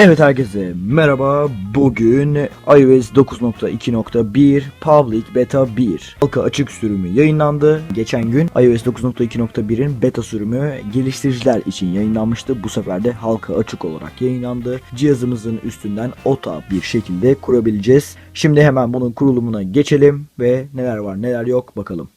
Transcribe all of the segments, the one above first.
Evet herkese merhaba. Bugün iOS 9.2.1 Public Beta 1 halka açık sürümü yayınlandı. Geçen gün iOS 9.2.1'in beta sürümü geliştiriciler için yayınlanmıştı. Bu sefer de halka açık olarak yayınlandı. Cihazımızın üstünden OTA bir şekilde kurabileceğiz. Şimdi hemen bunun kurulumuna geçelim ve neler var neler yok bakalım.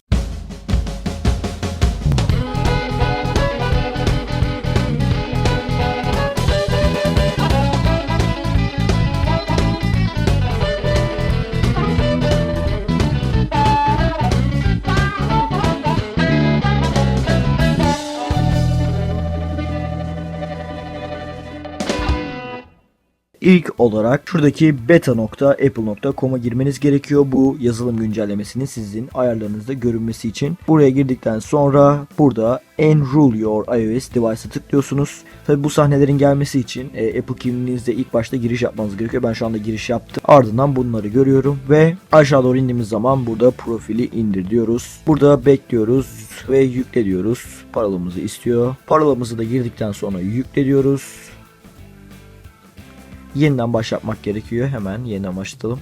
İlk olarak şuradaki beta.apple.com'a girmeniz gerekiyor. Bu yazılım güncellemesinin sizin ayarlarınızda görünmesi için. Buraya girdikten sonra burada Enroll Your iOS Device'a tıklıyorsunuz. Tabi bu sahnelerin gelmesi için e, Apple kimliğinizde ilk başta giriş yapmanız gerekiyor. Ben şu anda giriş yaptım. Ardından bunları görüyorum ve aşağı doğru indiğimiz zaman burada profili indir diyoruz. Burada bekliyoruz ve yükle diyoruz. Parolamızı istiyor. Parolamızı da girdikten sonra yükle diyoruz. Yeniden başlatmak gerekiyor. Hemen yeniden başlatalım.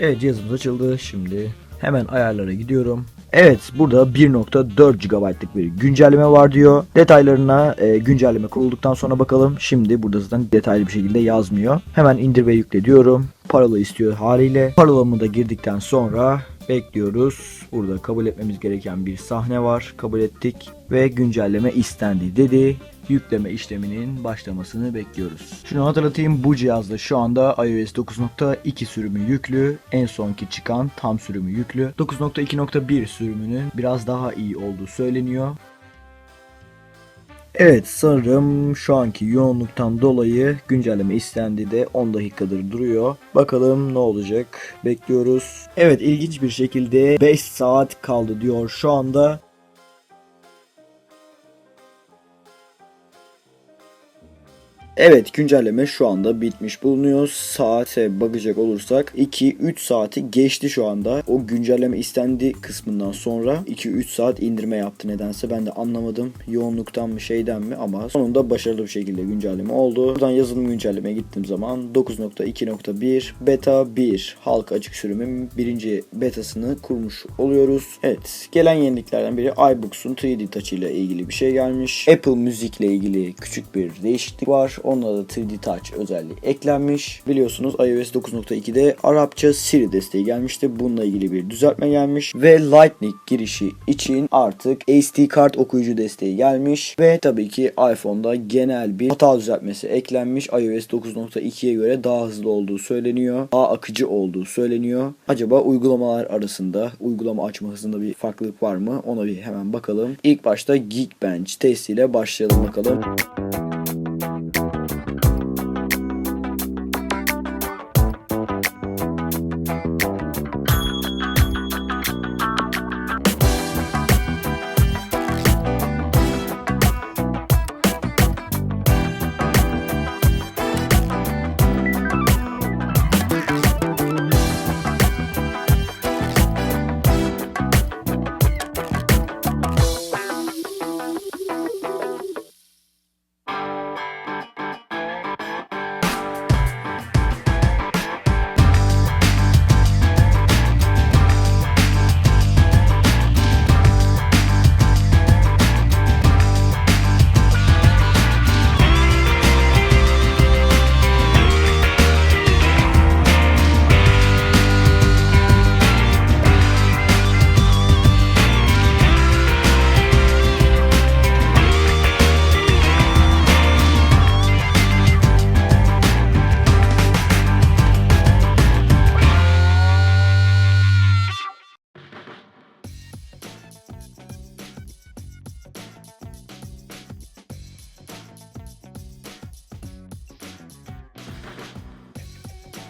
Evet cihazımız açıldı. Şimdi hemen ayarlara gidiyorum. Evet burada 1.4 GB'lık bir güncelleme var diyor. Detaylarına e, güncelleme kurulduktan sonra bakalım. Şimdi burada zaten detaylı bir şekilde yazmıyor. Hemen indir ve yükle diyorum. Parola istiyor haliyle. Parolamı da girdikten sonra bekliyoruz. Burada kabul etmemiz gereken bir sahne var. Kabul ettik ve güncelleme istendi dedi yükleme işleminin başlamasını bekliyoruz. Şunu hatırlatayım bu cihazda şu anda iOS 9.2 sürümü yüklü. En sonki çıkan tam sürümü yüklü. 9.2.1 sürümünün biraz daha iyi olduğu söyleniyor. Evet sanırım şu anki yoğunluktan dolayı güncelleme istendi de 10 dakikadır duruyor. Bakalım ne olacak bekliyoruz. Evet ilginç bir şekilde 5 saat kaldı diyor şu anda. Evet güncelleme şu anda bitmiş bulunuyor. Saate bakacak olursak 2-3 saati geçti şu anda. O güncelleme istendi kısmından sonra 2-3 saat indirme yaptı nedense ben de anlamadım. Yoğunluktan mı şeyden mi ama sonunda başarılı bir şekilde güncelleme oldu. Buradan yazılım güncellemeye gittiğim zaman 9.2.1 beta 1 halka açık sürümün birinci betasını kurmuş oluyoruz. Evet gelen yeniliklerden biri iBooks'un 3D Touch ile ilgili bir şey gelmiş. Apple Müzik ile ilgili küçük bir değişiklik var. Onda da 3D Touch özelliği eklenmiş. Biliyorsunuz iOS 9.2'de Arapça Siri desteği gelmişti. Bununla ilgili bir düzeltme gelmiş. Ve Lightning girişi için artık SD kart okuyucu desteği gelmiş. Ve tabii ki iPhone'da genel bir hata düzeltmesi eklenmiş. iOS 9.2'ye göre daha hızlı olduğu söyleniyor. Daha akıcı olduğu söyleniyor. Acaba uygulamalar arasında uygulama açma hızında bir farklılık var mı? Ona bir hemen bakalım. İlk başta Geekbench testiyle başlayalım bakalım.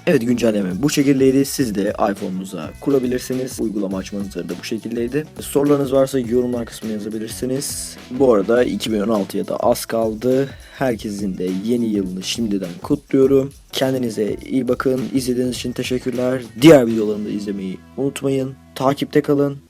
Evet güncelleme bu şekildeydi. Siz de iPhone'unuza kurabilirsiniz. Uygulama açmanızda da bu şekildeydi. Sorularınız varsa yorumlar kısmına yazabilirsiniz. Bu arada 2016'ya da az kaldı. Herkesin de yeni yılını şimdiden kutluyorum. Kendinize iyi bakın. İzlediğiniz için teşekkürler. Diğer videolarımı da izlemeyi unutmayın. Takipte kalın.